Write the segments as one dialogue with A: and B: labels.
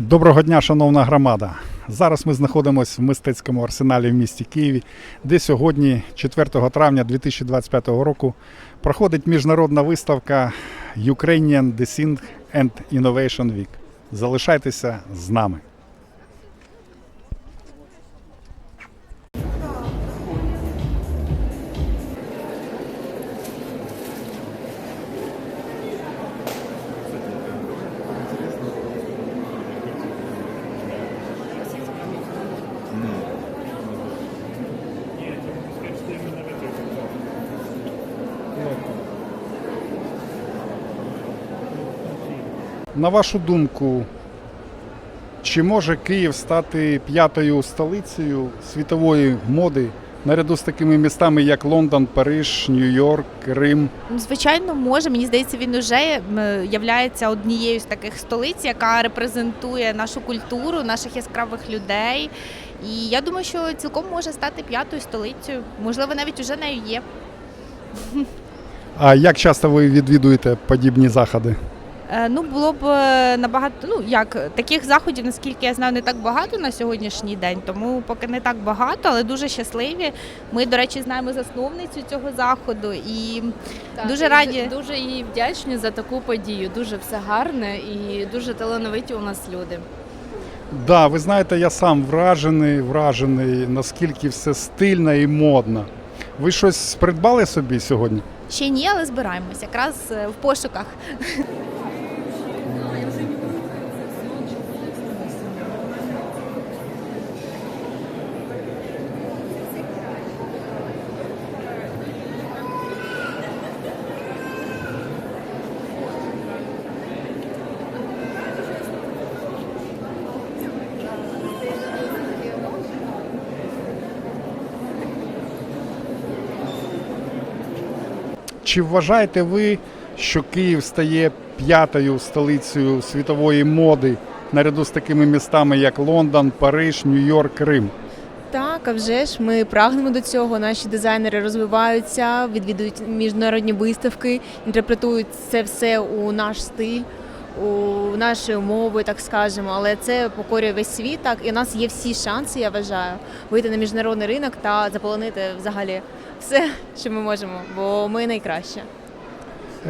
A: Доброго дня, шановна громада. Зараз ми знаходимося в мистецькому арсеналі в місті Києві, де сьогодні, 4 травня 2025 року, проходить міжнародна виставка Ukrainian Design and Innovation Week. Залишайтеся з нами. На вашу думку, чи може Київ стати п'ятою столицею світової моди наряду з такими містами, як Лондон, Париж, Нью-Йорк, Рим?
B: Ну, Звичайно, може. Мені здається, він уже являється однією з таких столиць, яка репрезентує нашу культуру, наших яскравих людей. І я думаю, що цілком може стати п'ятою столицею. Можливо, навіть уже нею є.
A: А як часто ви відвідуєте подібні заходи?
B: Е, Ну, було б е, набагато, ну як таких заходів, наскільки я знаю, не так багато на сьогоднішній день, тому поки не так багато, але дуже щасливі. Ми, до речі, знаємо засновницю цього заходу і
C: Так,
B: Дуже
C: і
B: раді.
C: Дуже їй вдячні за таку подію. Дуже все гарне і дуже талановиті у нас люди.
A: Да, ви знаєте, я сам вражений, вражений, наскільки все стильно і модно. Ви щось придбали собі сьогодні?
B: Ще ні, але збираємось якраз е, в пошуках.
A: Чи вважаєте ви, що Київ стає п'ятою столицею світової моди наряду з такими містами, як Лондон, Париж, Нью-Йорк, Рим?
D: Так, а вже ж ми прагнемо до цього. Наші дизайнери розвиваються, відвідують міжнародні виставки, інтерпретують це все у наш стиль, у наші умови, так скажемо. Але це покорює весь світ. Так, і у нас є всі шанси, я вважаю, вийти на міжнародний ринок та заполонити взагалі все, що ми можемо, бо ми найкраще.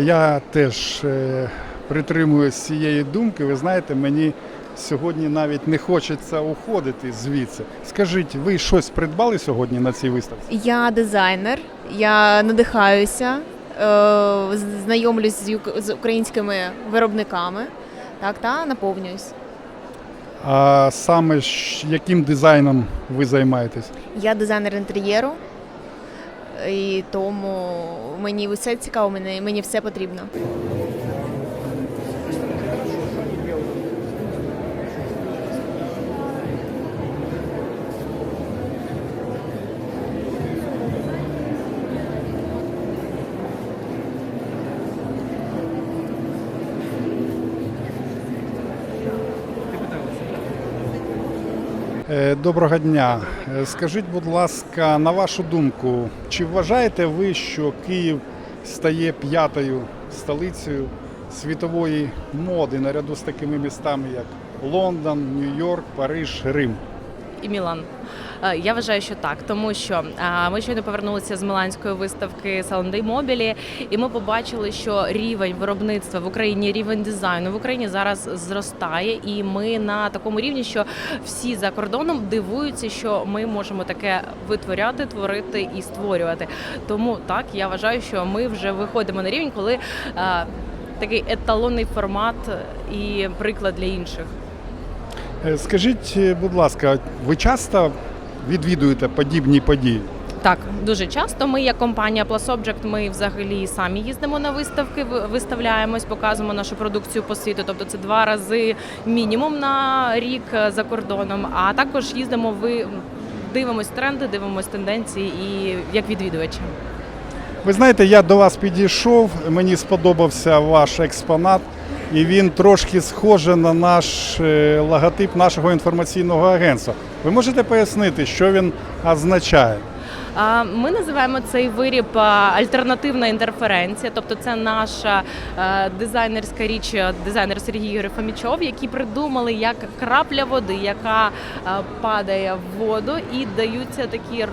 A: Я теж е, притримуюсь цієї думки. Ви знаєте, мені сьогодні навіть не хочеться уходити звідси. Скажіть, ви щось придбали сьогодні на цій виставці?
D: Я дизайнер, я надихаюся, знайомлюсь з, українськими виробниками. Так, та наповнююсь.
A: А саме яким дизайном ви займаєтесь?
D: Я дизайнер інтер'єру, і тому мені все цікаво, мені, мені все потрібно.
A: Доброго дня. Е, Скажіть, будь ласка, на вашу думку, чи вважаєте ви, що Київ стає п'ятою столицею світової моди наряду з такими містами, як Лондон, Нью-Йорк, Париж, Рим?
E: І Мілан. Е, Я вважаю, що так, тому що е, ми щойно повернулися з міланської виставки Salon Мобілі, і ми побачили, що рівень виробництва в Україні, рівень дизайну в Україні зараз зростає, і ми на такому рівні, що всі за кордоном дивуються, що ми можемо таке витворяти, творити і створювати. Тому так я вважаю, що ми вже виходимо на рівень, коли е, такий еталонний формат і приклад для інших.
A: Е, Скажіть, е, будь ласка, ви часто відвідуєте подібні події?
E: Так, дуже часто. Ми, як компанія Plus Object, ми взагалі самі їздимо на виставки, виставляємось, показуємо нашу продукцію по світу. Тобто це два рази мінімум на рік е, за кордоном. А також їздимо, ви дивимось тренди, дивимось тенденції і як відвідувачі.
A: Ви знаєте, я до вас підійшов, мені сподобався ваш експонат, і він трошки схожий на наш е, логотип нашого інформаційного агентства. Ви можете пояснити, що він означає?
E: Ми називаємо цей виріб альтернативна інтерференція, тобто це наша е, дизайнерська річ, е, дизайнер Сергій Юрій які придумали як крапля води, яка падає в воду, і даються такі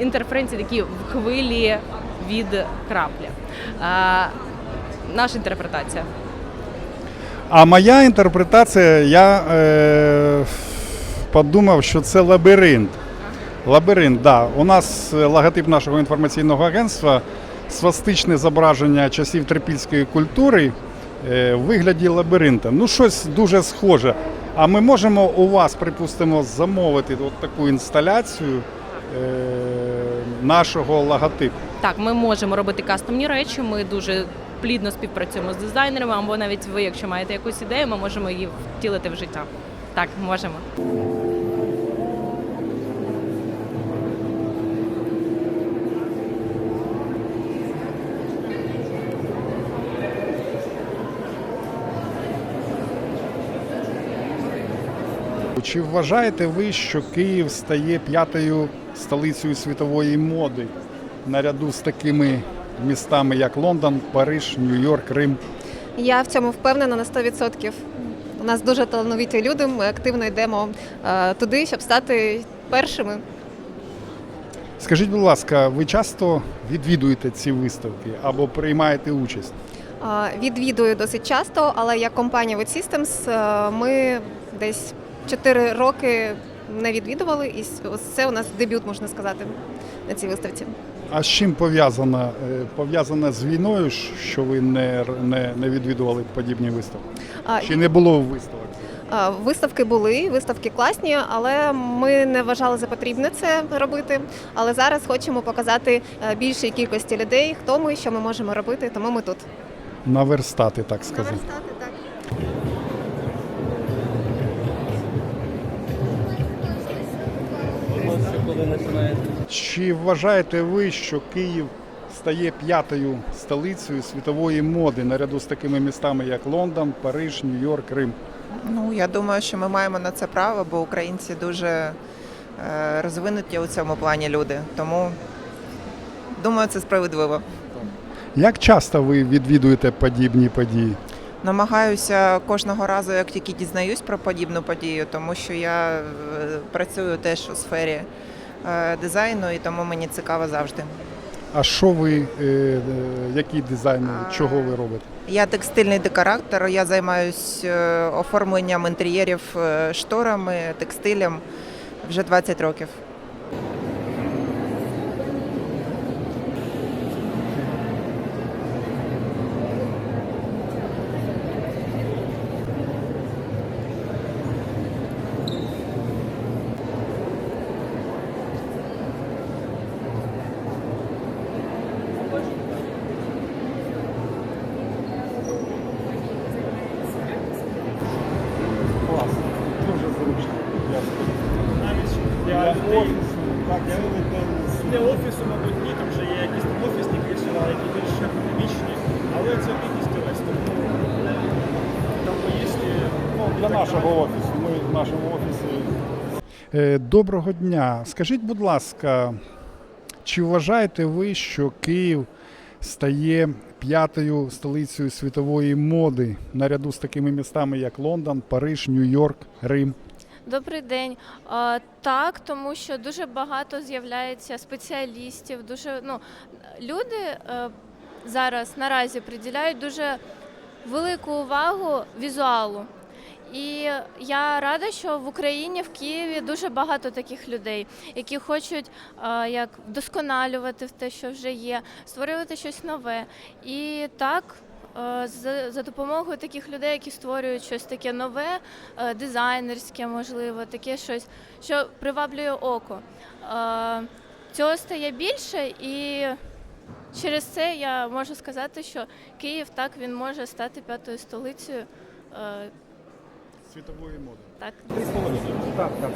E: інтерференції, такі в хвилі від краплі. Наша інтерпретація.
A: А моя інтерпретація, я е, подумав, що це лабіринт. Лабіринт, да. У нас е, логотип нашого інформаційного агентства свастичне зображення часів трипільської культури е, в вигляді лабіринта. Ну, щось дуже схоже. А ми можемо у вас, припустимо, замовити от таку інсталяцію е, нашого логотипу.
E: Так, ми можемо робити кастомні речі. Ми дуже плідно співпрацюємо з дизайнерами, або навіть ви, якщо маєте якусь ідею, ми можемо її втілити в життя. Так, можемо.
A: Чи вважаєте ви, що Київ стає п'ятою столицею світової моди наряду з такими містами, як Лондон, Париж, Нью-Йорк, Рим?
F: Я в цьому впевнена на 100%. У нас дуже талановиті люди. Ми активно йдемо е, туди, щоб стати першими.
A: Скажіть, будь ласка, ви часто відвідуєте ці виставки або приймаєте участь?
F: Е, Відвідую досить часто, але як компанія Wood Systems е, ми десь 4 роки не відвідували, і ось це у нас дебют, можна сказати, на цій виставці.
A: А з чим пов'язано? Е, Пов'язано з війною, що ви не, не, не відвідували подібні виставки?
F: А,
A: Чи не було виставок?
F: Виставки були, виставки класні, але ми не вважали за потрібне це робити. Але зараз хочемо показати е, більшій кількості людей, хто ми, що ми можемо робити, тому ми тут.
A: Наверстати, так сказати.
F: Наверстати, так.
A: Чи вважаєте ви, що Київ стає п'ятою столицею світової моди наряду з такими містами, як Лондон, Париж, Нью-Йорк, Рим?
G: Ну, я думаю, що ми маємо на це право, бо українці дуже е, розвинуті у цьому плані люди. Тому думаю, це справедливо.
A: Як часто ви відвідуєте подібні події?
G: Намагаюся кожного разу, як тільки дізнаюсь про подібну подію, тому що я е, працюю теж у сфері дизайну, і тому мені цікаво завжди.
A: А що ви, е, е, який дизайн, чого ви робите?
G: Я текстильний декоратор, я займаюся оформленням інтер'єрів е, шторами, текстилем вже 20 років.
H: Так, для офісу, мабуть, ні, там вже є якісь там офісні крісла, які більш академічні, але це тільки стілець. Тому там поїсти.
A: Ну, для нашого офісу. Ми в нашому офісі. Е, Доброго дня. Скажіть, будь ласка, чи вважаєте ви, що Київ стає п'ятою столицею світової моди наряду з такими містами, як Лондон, Париж, Нью-Йорк, Рим?
I: Добрий день. Так, тому що дуже багато з'являється спеціалістів. Дуже ну люди е, зараз наразі приділяють дуже велику увагу візуалу. І я рада, що в Україні, в Києві дуже багато таких людей, які хочуть як вдосконалювати те, що вже є, створювати щось нове. І так, за, за допомогою таких людей, які створюють щось таке нове, е, дизайнерське, можливо, таке щось, що приваблює око. Е, Цього стає більше, і через це я можу сказати, що Київ так він може стати п'ятою столицею. е,
A: Світової моди.
I: Так.
A: Так, так.